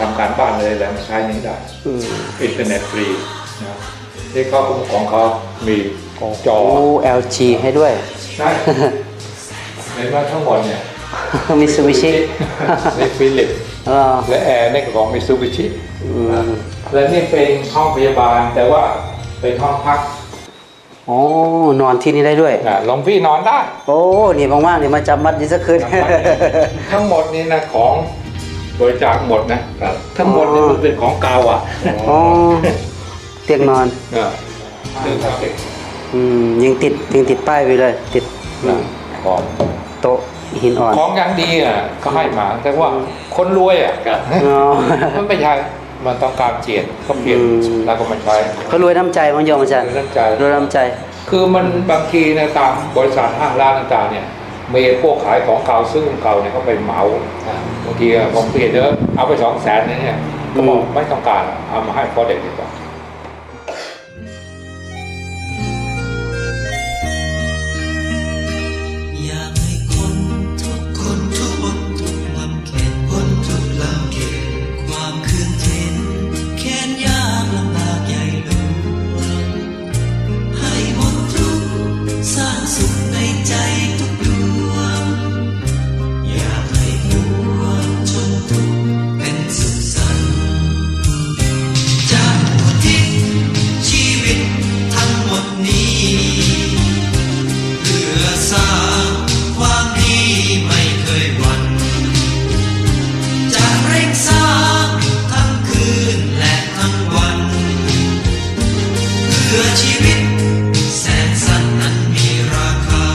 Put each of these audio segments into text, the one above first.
ทำการบ้านเลยแล้วมาใช้นี้ได้อืมอินเทอร์เน็ตฟรีนะที่เขาของเขามีจอโอ้ LG ให้ด้วยได้เห็นว่าทั้งหมดเนี่ยมิซูบิชิในฟิลิปอ๋อและแอร์นี่ก็ของมิซูบิชิอืมและนี่เป็นห้องพยาบาลแต่ว่าเป็นห้องพักอ๋อนอนที่นี่ได้ด้วยนะหลวงพี่นอนได้ โอ้นี่ว่างๆเดี๋ยวมาจำวัดดีสักคืนทั้งหมดนี่นะของ บริจาคหมดนะทั้งหมดนี่มันเป็นของเก่าอะอ๋อเตียงนอนนะคือพลาสติกอืมยังติดยังติดป้ายไปเลย ติดนะของโต๊ะหินอ่อนของยังดีอะก็ให้มาแต่ว่าคนรวยอะอ๋อมันไม่ใช่มันต้องการเปลี่ยนก็เปลี่ยนอืมแล้วก็มาใช้เขารวยน้ำใจมันยอมอาจารย์รวยน้ำใจรวยน้ำใจ คือมันบางทีในตามบริษัทห้างร้านต่างๆเนี่ย มีพวกขายของเก่าซึ่งเก่าเนี่ยเขาไปเหมาอะบางทีอะผมเปลี่ยนเยอะเอาไปสองแสนเนี่ยก็บอกอืมไม่ต้องการเอามาให้พ่อเด็กดีกว่า ชีวิตแสนสั้นนั้นมีราคา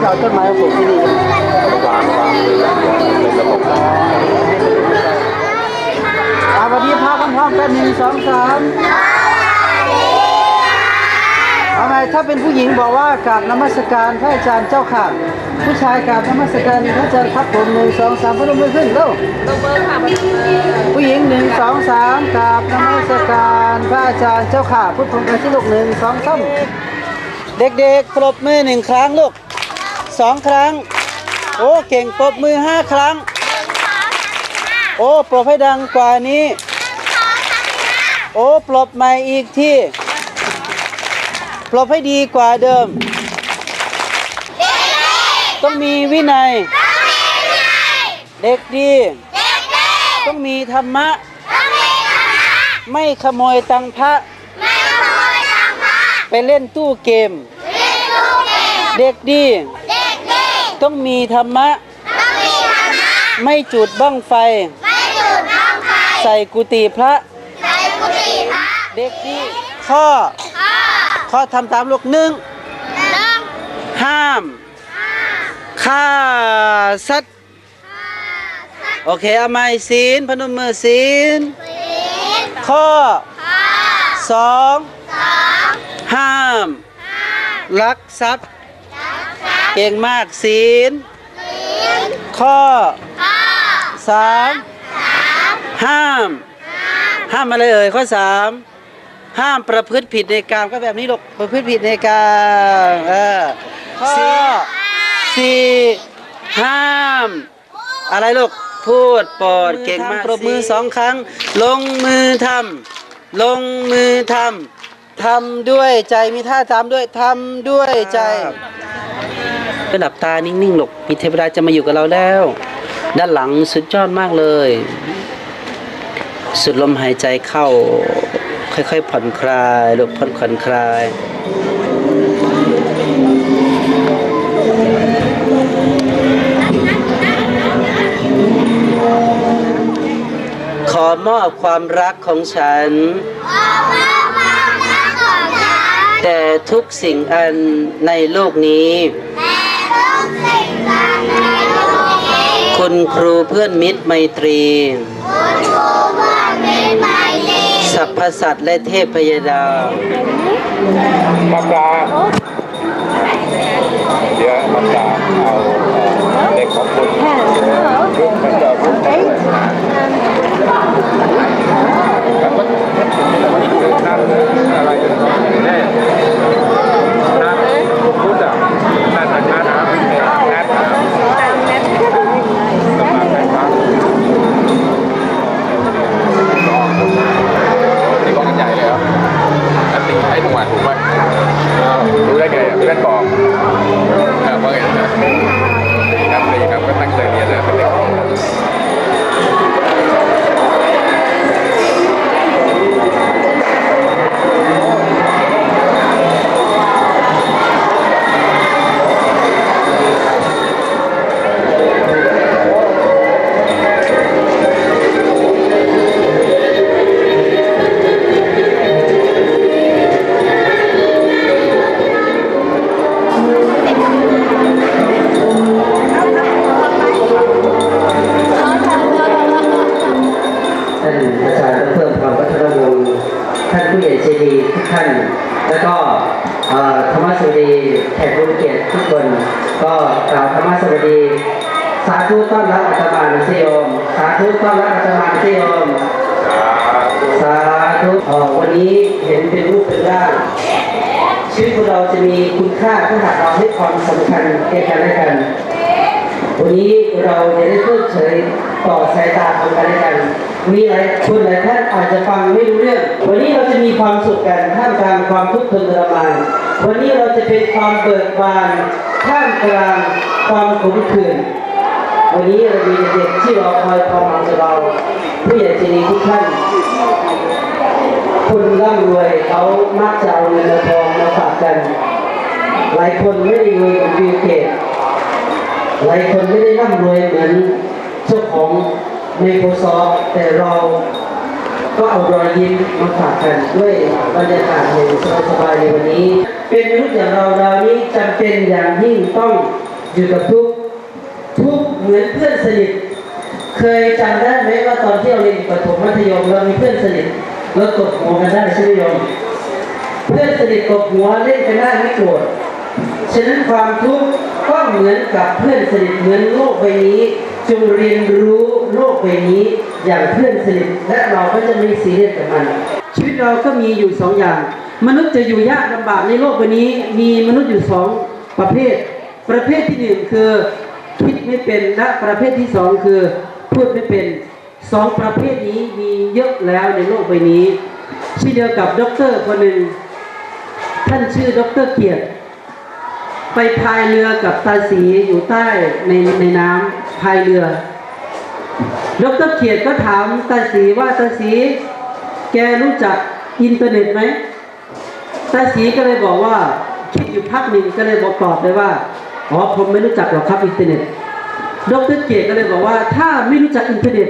เขาจะ ถ้าเป็นผู้หญิงบอกว่ากราบนมัสการพระอาจารย์เจ้าค่ะ ผู้ชายกราบนมัสการพระอาจารย์ครับผมหนึ่งสองสามพนมมือขึ้นเร็วผู้หญิงหนึ่งสองสามกราบนมัสการพระอาจารย์เจ้าค่ะพุทธงกันที่ลูกหนึ่งสองสามเด็กๆปรบมือหนึ่งครั้งลูกสองครั้ง โอ้เก่งปรบมือห้าครั้ง โอ้ปรบให้ดังกว่านี้ โอ้ปรบใหม่อีกที่ ปรบให้ดีกว่าเดิม ต้องมีวินัย เด็กดี ต้องมีธรรมะ ไม่ขโมยตังค์พระ ไปเล่นตู้เกม เด็กดี ต้องมีธรรมะ ไม่จุดบ้างไฟ ใส่กุฏิพระ เด็กดีข้อข้ อทำตามลูกหนึ่งห้ามฆ่าสัตว์โอเคเอาไม้ศีลพนมมือศีลข้อสองห้ามลักทรัพย์ เก่งมากศีลข้อสามห้าม ห้ามอะไรเอ่ยข้อสาม ห้ามประพฤติผิดในการก็แบบนี้ลูกประพฤติผิดในการเออข้อสี่ห้ามอะไรลูกพูดโปรดเก่งมากปรบมือสองครั้ง ลงมือทำลงมือทำทำด้วยใจมีท่าตามด้วยทำด้วยใจไปหลับตานิ่งๆลูกมีเทวดาจะมาอยู่กับเราแล้ว ด้านหลังสุดยอดมากเลย สุดลมหายใจเข้า ค่อยๆผ่อนคลายลูกผ่อนผ่อนคลายขอมอบความรักของฉัน แต่ทุกสิ่งอันในโลกนี้ คุณครูเพื่อนมิตรไมตรีสร พสัตว์และเทพพยดา มะปรางเดี๋ยวมะปรางเอาเอ่อเด็กของคุณรุ่นมันจะรุ่นมาด้วยแล้วมันนั่นอะไรแน่นั่นพูดอะนั่นนั่นนั่นนะแนทนะกำลังไปพักนี่กองใหญ่เลยครับอันตีให้หนวดถูกไหม รู้ได้ไงอะเพื่อนบอกเออว่าไงนะดีครับดีครับก็ตั้งใจเรียนเลยเป็นเด็ก วันนี้เห็นเป็นรูปเป็นร่างชีวิตของเราจะมีคุณค่าถ้าหากเราให้ความสำคัญแก่กันและกัน วันนี้เราจะได้เพิกเฉยต่อสายตาของกันและกัน มีหลายคนหลายท่านอาจจะฟังไม่รู้เรื่อง วันนี้เราจะมีความสุขกันท่ามกลางความทุกข์ทรมานวันนี้เราจะเป็นความเบิกบานท่ามกลางความขมขื่นวันนี้เรามีเด็กที่รามรักจากเรา ผู้ใหญ่ใจดีทุกท่าน คนร่ำรวยเขามักจะเอาเงินเอาทองมาฝากกัน หลายคนไม่ได้รวยเหมือนบิลเกตหลายคนไม่ได้ร่ำรวยเหมือนเจ้าของ Microsoft แต่เราก็เอารอยยิ้มมาฝากกันด้วยบรรยากาศอย่งสบายๆในวันนี้ เป็นมนุษย์อย่างเราเรานี้จำเป็นอย่างยิ่งต้องอยู่กับทุกทุกเหมือนเพื่อนสนิทเคยจำได้ไหมว่าตอนที่เราเรียนประถมมัธยมเรามีเพื่อนสนิทเราตบหัวกันได้ใช่ไหมโยมเพื่อนสนิทตบหัวเล่นกันได้ไม่โกรธ ฉะนั้นความทุกข์ก็เหมือนกับเพื่อนสนิทเหมือนโลกใบนี้ จงเรียนรู้โลกใบนี้อย่างเพื่อนสนิทและเราก็จะไม่ซีเรียสกับมันชีวิตเราก็มีอยู่สองอย่าง มนุษย์จะอยู่ยากลำบากในโลกใบนี้ มีมนุษย์อยู่สองประเภท ประเภทที่หนึ่งคือคิดไม่เป็นและประเภทที่สองคือพูดไม่เป็นสองประเภทนี้มีเยอะแล้วในโลกใบนี้เช่นเดียวกับด็อกเตอร์คนหนึ่งท่านชื่อด็อกเตอร์เกียรติ ไปพายเรือกับตาสีอยู่ใต้ในในน้ำพายเรือดรเกียรติก็ถามตาสีว่าตาสี แกรู้จักอินเทอร์เน็ตไหมตาสีก็เลยบอกว่าคิดอยู่พักหนึ่งก็เลยบอกตอบเลยว่าอ๋อผมไม่รู้จักหรอกครับอินเทอร์เน็ตดรเกียรติก็เลยบอกว่า ถ้าไม่รู้จักอินเทอร์เน็ต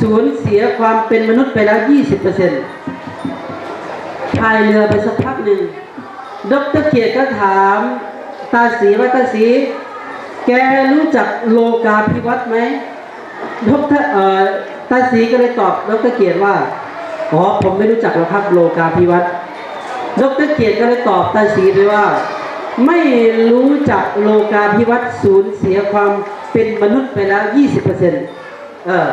สูญเสียความเป็นมนุษย์ไปแล้ว 20%พายเรือไปสักพักหนึ่ง ดรเกียรติก็ถามตาสีว่าตาสีแกรู้จักโลกาภิวัตไหมดรเอ่อตาสีก็เลยตอบดรเกียรติว่าอ๋อผมไม่รู้จักหรอกครับโลกาภิวัตดรเกียรติก็เลยตอบตาสีไปว่า ไม่รู้จักโลกาภิวัตสูญเสียความเป็นมนุษย์ไปแล้ว 20%เออ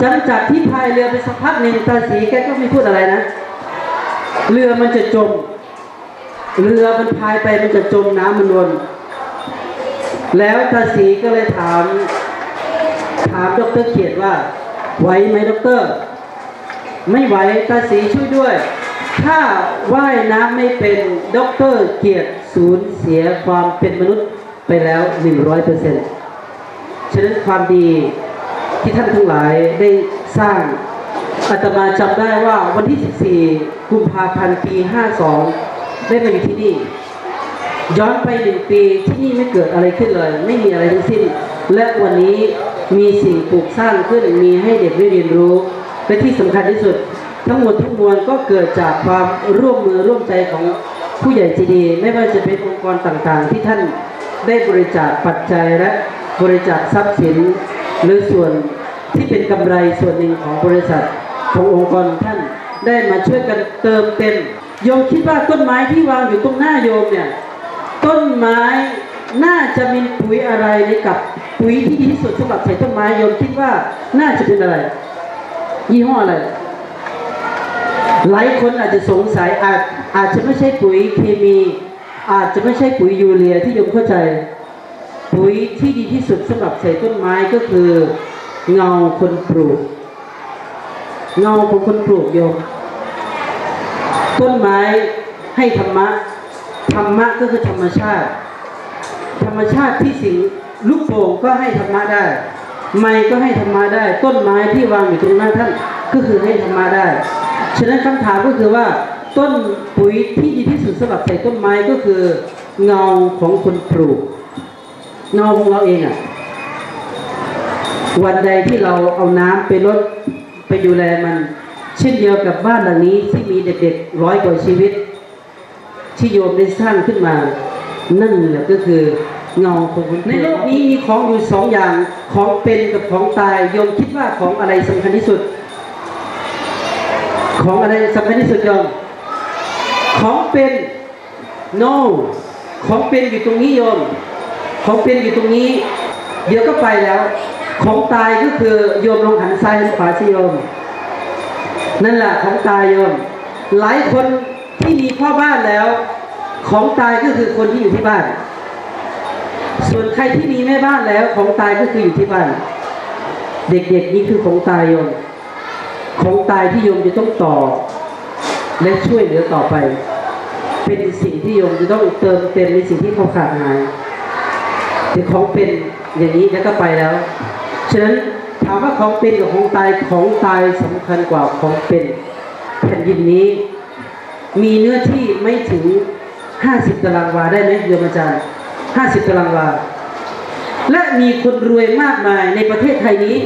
จังจากที่พายเรือไปสักพักหนึ่งตาสีแกก็ไม่พูดอะไรนะ เรือมันจะจม เรือมันพายไปมันจะจมน้ำมันวน แล้วตาสีก็เลยถาม ถามดรเกียรติว่า ไหวไหมดร ไม่ไหวตาสีช่วยด้วย ถ้าว่ายน้ำไม่เป็นดรเกียรติสูญเสียความเป็นมนุษย์ไปแล้วหนึ่งร้อยเปอร์เซ็นต์ฉะนั้นความดีที่ท่านทั้งหลายได้สร้างอาตมาจำได้ว่าวันที่ 14 กุมภาพันธ์ ปี 52 ได้มาอยู่ที่นี่ ย้อนไปหนึ่งปีที่นี่ไม่เกิดอะไรขึ้นเลย ไม่มีอะไรทั้งสิ้น และวันนี้มีสิ่งปลูกสร้างขึ้นมีให้เด็กได้เรียนรู้และที่สำคัญที่สุด ทั้งหมดทั้งมวลก็เกิดจากความร่วมมือร่วมใจของผู้ใหญ่ใจดีไม่ว่าจะเป็นองค์กรต่างๆ ที่ท่านได้บริจาคปัจจัยและบริจาคทรัพย์สิน หรือส่วนที่เป็นกำไรส่วนหนึ่งของบริษัทขององค์กรท่านได้มาช่วยกันเติมเต็ม โยมคิดว่าต้นไม้ที่วางอยู่ตรงหน้าโยมเนี่ย ต้นไม้น่าจะมีปุ๋ยอะไรในกับปุ๋ยที่ดีที่สุดสำหรับใส่ต้นไม้โยมคิดว่าน่าจะเป็นอะไร ยี่ห้ออะไร หลายคนอาจจะสงสัยอาจอาจจะไม่ใช่ปุ๋ยเคมี อาจจะไม่ใช่ปุ๋ยยูเรียที่โยมเข้าใจ ปุ๋ยที่ดีที่สุดสำหรับใส่ต้นไม้ก็คือ เงาคนปลูก เงาของคนปลูกโยม ต้นไม้ให้ธรรมะ ธรรมะก็คือธรรมชาติ ธรรมชาติที่สิ่งลูกโป่งก็ให้ธรรมะได้ ไม้ก็ให้ธรรมะได้ ต้นไม้ที่วางอยู่ตรงหน้าท่านก็คือให้ธรรมะได้ ฉะนั้นคำถามก็คือว่า ต้นปุ๋ยที่ดีที่สุดสำหรับใส่ต้นไม้ก็คือเงาของคนปลูก เงาของเราเองอะวันใดที่เราเอาน้ำไปลดไปดูแลมัน เช่นเดียวกับบ้านหลังนี้ที่มีเด็กๆร้อยกว่าชีวิต ที่โยมได้สร้างขึ้นมา นั่นแหละก็คือเงาของคนในโลกนี้มีของอยู่สองอย่างของเป็นกับของตายโยมคิดว่าของอะไรสำคัญที่สุด ของอะไรสำคัญที่สุดโยมของเป็น no ของเป็นอยู่ตรงนี้โยม ของเป็นอยู่ตรงนี้ เดี๋ยวก็ไปแล้ว ของตายก็คือโยมลงหันซ้ายหันขวาสิโยม นั่นแหละของตายโยม หลายคนที่มีพ่อบ้านแล้ว ของตายก็คือคนที่อยู่ที่บ้าน ส่วนใครที่มีแม่บ้านแล้ว ของตายก็คืออยู่ที่บ้าน เด็กๆนี่คือของตายโยม ของตายที่โยมจะต้องต่อ และช่วยเหลือต่อไป เป็นสิ่งที่โยมจะต้องเติมเต็มในสิ่งที่เขาขาดหายแต่ของเป็นอย่างนี้แล้วก็ไปแล้วฉะนั้น ถามว่าของเป็นกับของตายของตายสำคัญกว่าของเป็นแผ่นดินนี้ มีเนื้อที่ไม่ถึง 50 ตารางวาได้ไหมโยมอาจารย์ 50 ตารางวา และมีคนรวยมากมายในประเทศไทยนี้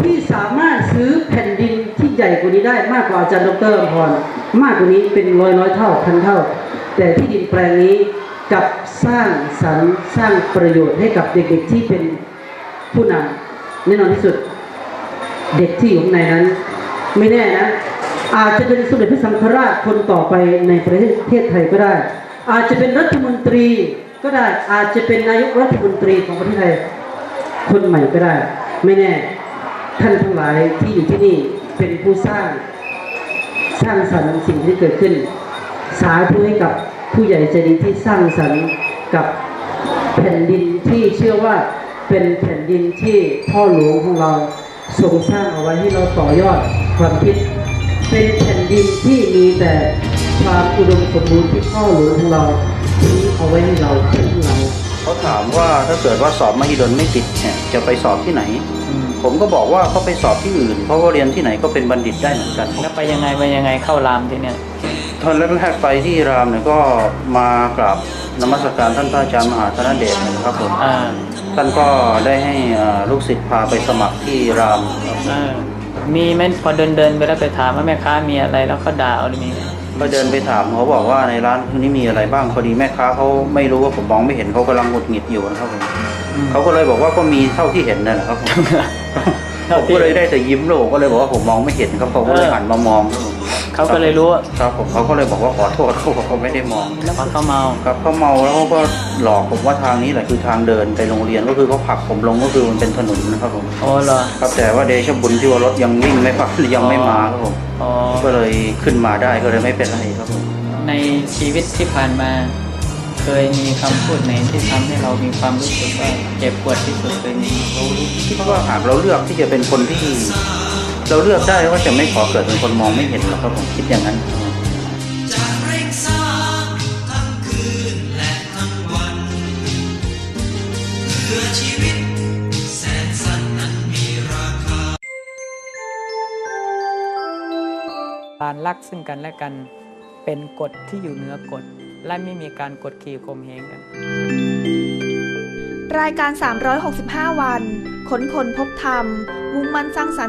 ที่สามารถซื้อแผ่นดินที่ใหญ่กว่านี้ได้มากกว่าอาจารย์ดรอภรมากกว่านี้เป็นร้อยร้อยเท่าพันเท่า แต่ที่ดินแปลงนี้กับสร้างสรรค์สร้างประโยชน์ให้กับเด็กๆที่เป็นผู้นำ แน่นอนที่สุด เด็กที่อยู่ข้างในนั้น ไม่แน่นะ อาจจะเป็นสมเด็จพระสังฆราชคนต่อไปในประเทศไทยก็ได้ อาจจะเป็นรัฐมนตรีก็ได้อาจจะเป็นนายกรัฐมนตรีของประเทศไทยคนใหม่ก็ได้ ไม่แน่ ท่านทั้งหลายที่อยู่ที่นี่เป็นผู้สร้าง สร้างสรรค์สิ่งที่เกิดขึ้น สาธุให้กับผู้ใหญ่ใจดีที่สร้างสรรค์กับแผ่นดินที่เชื่อว่า เป็นแผ่นดินที่พ่อหลวงของเราทรงสร้างเอาไว้ให้เราต่อยอดความคิด เป็นแผ่นดินที่มีแต่ความอุดมสมบูรณ์ที่พ่อหลวงของเราทิ้งเอาไว้ให้เราทิ้งเราเขาถามว่าถ้าเกิดว่าสอบมหิดลไม่ติดเนี่ยจะไปสอบที่ไหน ผมก็บอกว่าเขาไปสอบที่อื่น เพราะว่าเรียนที่ไหนก็เป็นบัณฑิตได้เหมือนกันแล้วไปยังไงไปยังไงเข้ารามที่เนี่ยตอนแรกๆไปที่รามเนี่ยก็มากราบ นมัสการท่านพระอาจารย์มหาธนเดชนะครับผมอ่าท่านก็ได้ให้อ่าลูกศิษย์พาไปสมัครที่รามเออมีไหมพอเดินเดินๆไปแล้วไปถามว่าแม่ค้ามีอะไรแล้วก็ด่าเอาหรือมีไหมก็เดินไปถามเขาบอกว่าในร้านนี้มีอะไรบ้างพอดีแม่ค้าเขาไม่รู้ว่าผมมองไม่เห็นเขากำลังหงุดหงิดอยู่นะครับผมเขาก็เลยบอกว่าก็มีเท่าที่เห็นนั่นแหละครับผมผมก็เลยได้แต่ยิ้มแล้วผมก็เลยบอกว่าผมมองไม่เห็นครับเขาก็เลยหันมามองครับผม เขาก็เลยรู้ว่าครับผมเขาก็เลยบอกว่าขอโทษเขาบอกเขาไม่ได้มองเพราะเขาเมาครับเขาเมาแล้วเขาก็หลอกผมว่าทางนี้แหละคือทางเดินไปโรงเรียนก็คือเขาผลักผมลงก็คือมันเป็นถนนนะครับผมโอ้เหรอครับแต่ว่าเดชะบุญที่ว่ารถยังวิ่งไม่พักยังไม่มาครับผมอ๋อก็เลยขึ้นมาได้ก็เลยไม่เป็นไรครับผมในชีวิตที่ผ่านมาเคยมีคำพูดไหนที่ทำให้เรามีความรู้สึกว่าเจ็บปวดที่สุดเคยมีคิดว่าหากเราเลือกที่จะเป็นคนที่ เราเลือกได้ว่าจะไม่ขอเกิดเป็นคนมองไม่เห็นหรอกครับผมคิดอย่างนั้นจะเร่งสร้างทั้งคืนและทั้งวันเพื่อชีวิตแสนสั้นนั้นมีราคาการรักซึ่งกันและกันเป็นกฎที่อยู่เหนือกฎ และไม่มีการกดขี่ข่มเหงกัน รายการ 365 วัน ค้นคนพบธรรม มุ่งมั่นสร้างสรรค์